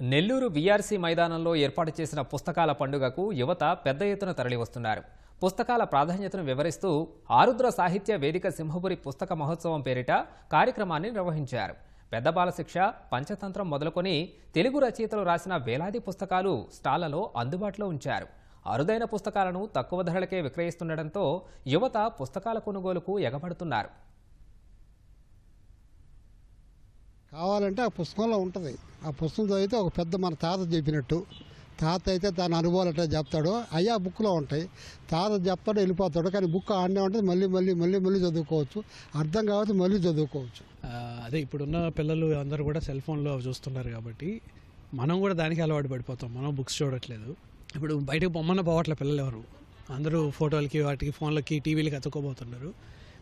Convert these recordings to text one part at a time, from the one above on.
Nellore VRC మైదానంలో ఏర్పాటు చేసిన పుస్తకాల పండుగకు యువత పెద్ద ఎత్తున తరలివస్తున్నారు. పుస్తకాల ప్రాధాన్యతను వివరిస్తూ ఆరుద్ర సాహిత్య వేదిక సింహపురి పుస్తక మహోత్సవం పేరిట కార్యక్రమాన్ని నిర్వహించారు. పెద్ద బాలశిక్ష పంచతంత్రం మొదలుకొని తెలుగు రచయితలు రాసిన వేలాది పుస్తకాలు స్టాళ్ళలో అందుబాటులో ఉంచారు. అరుదైన పుస్తకాలను తక్కువ ధరలకే విక్రయిస్తుండటంతో యువత పుస్తకాల కొనుగోలుకు ఎగబడుతున్నారు. కావాలంటే ఆ పుస్తకంలో ఉంటుంది. ఆ పుస్తకం చదివితే ఒక పెద్ద మన తాత చెప్పినట్టు. తాత అయితే దాని అనుభవాలు ఎట్లా చెప్తాడో అయ్యా బుక్లో ఉంటాయి. తాత చెప్తాడు వెళ్ళిపోతాడు కానీ బుక్ ఆడనే ఉంటుంది. మళ్ళీ మళ్ళీ మళ్ళీ మళ్ళీ చదువుకోవచ్చు. అర్థం కాబట్టి మళ్ళీ చదువుకోవచ్చు. అదే ఇప్పుడున్న పిల్లలు అందరూ కూడా సెల్ ఫోన్లో చూస్తున్నారు కాబట్టి మనం కూడా దానికి అలవాటు పడిపోతాం. మనం బుక్స్ చూడట్లేదు. ఇప్పుడు బయటకు పొమ్మన్న పోవట్లే పిల్లలు ఎవరు? అందరూ ఫోటోలకి వాటికి ఫోన్లకి టీవీలకి అతుక్కోబోతున్నారు.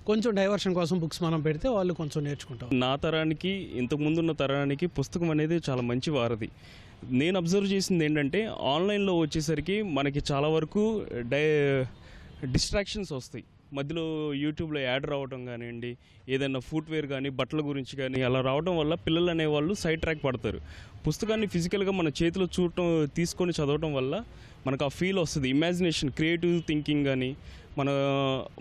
కొంచెం డైవర్షన్ కోసం బుక్స్ మనం పెడితే వాళ్ళు కొంచెం నేర్చుకుంటాం నా తరానికి ఇంతకు ముందున్న తరానికి పుస్తకం అనేది చాలా మంచి వారది నేను అబ్జర్వ్ చేసింది ఏంటంటే ఆన్లైన్లో వచ్చేసరికి మనకి చాలా వరకు డై డిస్ట్రాక్షన్స్ వస్తాయి. మధ్యలో యూట్యూబ్లో యాడ్ రావడం కానివ్వండి ఏదైనా ఫుట్వేర్ కానీ బట్టల గురించి కానీ అలా రావడం వల్ల పిల్లలు అనేవాళ్ళు సైడ్ ట్రాక్ పడతారు. పుస్తకాన్ని ఫిజికల్గా మన చేతిలో చూడటం తీసుకొని చదవటం వల్ల మనకు ఆ ఫీల్ వస్తుంది. ఇమాజినేషన్ క్రియేటివ్ థింకింగ్ కానీ మన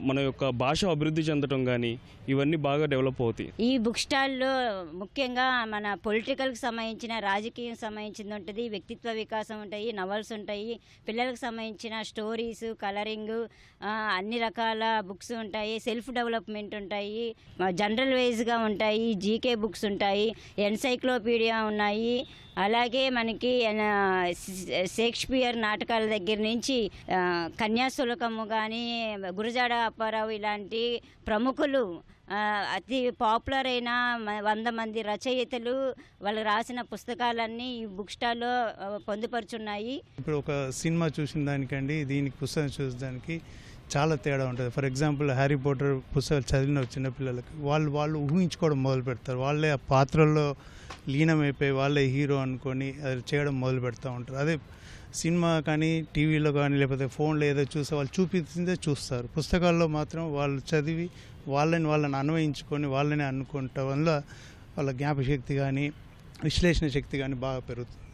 మన యొక్క భాష అభివృద్ధి చెందడం కానీ ఇవన్నీ బాగా డెవలప్ అవుతాయి. ఈ బుక్ స్టాల్లో ముఖ్యంగా మన పొలిటికల్కి సంబంధించిన రాజకీయం సంబంధించింది ఉంటుంది వ్యక్తిత్వ వికాసం ఉంటాయి నవల్స్ ఉంటాయి పిల్లలకు సంబంధించిన స్టోరీస్ కలరింగ్ అన్ని రకాల బుక్స్ ఉంటాయి సెల్ఫ్ డెవలప్మెంట్ ఉంటాయి జనరల్ వైజ్గా ఉంటాయి జీకే బుక్స్ ఉంటాయి ఎన్సైక్లోపీడియా ఉన్నాయి అలాగే మనకి షేక్స్పియర్ నాటకాల దగ్గర నుంచి ఆ, కన్యాశుల్కము కానీ గురజాడ అప్పారావు ఇలాంటి ప్రముఖులు అతి పాపులర్ అయిన వంద మంది రచయితలు వాళ్ళు రాసిన పుస్తకాలన్నీ ఈ బుక్ స్టాల్లో పొందుపరుచున్నాయి. ఇప్పుడు ఒక సినిమా చూసిన దానికండి దీనికి పుస్తకం చూసిన దానికి చాలా తేడా ఉంటుంది. ఫర్ ఎగ్జాంపుల్ హ్యారీ పోటర్ పుస్తకాలు చదివిన చిన్నపిల్లలకి వాళ్ళు వాళ్ళు ఊహించుకోవడం మొదలు పెడతారు. వాళ్ళే ఆ పాత్రల్లో లీనమైపోయి వాళ్ళే హీరో అనుకొని అది చేయడం మొదలు పెడతా ఉంటారు. అదే సినిమా కానీ టీవీలో కానీ లేకపోతే ఫోన్లో ఏదో చూస్తే వాళ్ళు చూపించిందే చూస్తారు. పుస్తకాల్లో మాత్రం వాళ్ళు చదివి వాళ్ళని వాళ్ళని అన్వయించుకొని వాళ్ళని అనుకుంటా వల్ల వాళ్ళ జ్ఞాపశక్తి కానీ విశ్లేషణ శక్తి కానీ బాగా పెరుగుతుంది.